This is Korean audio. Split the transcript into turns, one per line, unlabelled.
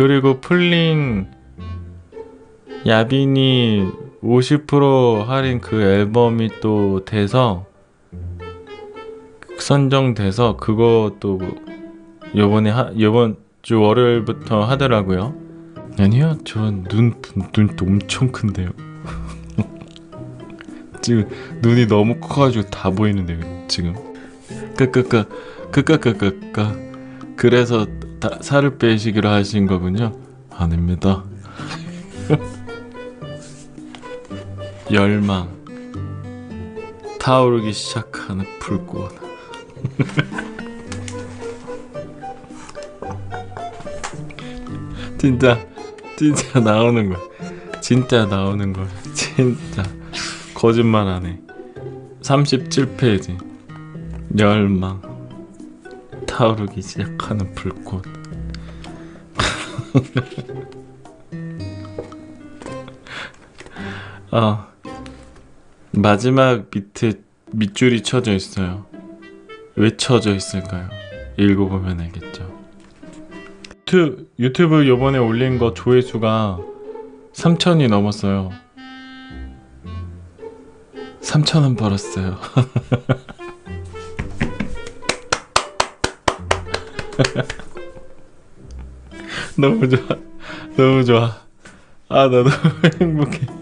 그리고 풀링 야빈이 50% 할인 그 앨범이 또 돼서 선정돼서 그것도 요번에 하, 요번 주 월요일부터 하더라고요. 아니요, 저눈눈 엄청 큰데요. 지금 눈이 너무 커가지고 다 보이는데요, 지금. 끄끄끄 끄끄끄끄끄 그래서 다, 살을 빼시기로 하신 거군요. 아닙니다. 열망 타오르기 시작하는 불꽃. 진짜 진짜 나오는 거야. 진짜 나오는 거야. 진짜 거짓말 안 해. 37페이지. 열망 타오르기 시작하는 불꽃. 아 마지막 밑에 밑줄이 쳐져 있어요. 왜 쳐져 있을까요? 읽어보면 알겠죠. 유튜, 유튜브 요번에 올린 거 조회수가 3천이 넘었어요. 3천원 벌었어요. 너무 좋아. 너무 좋아. 아, 나 너무 행복해.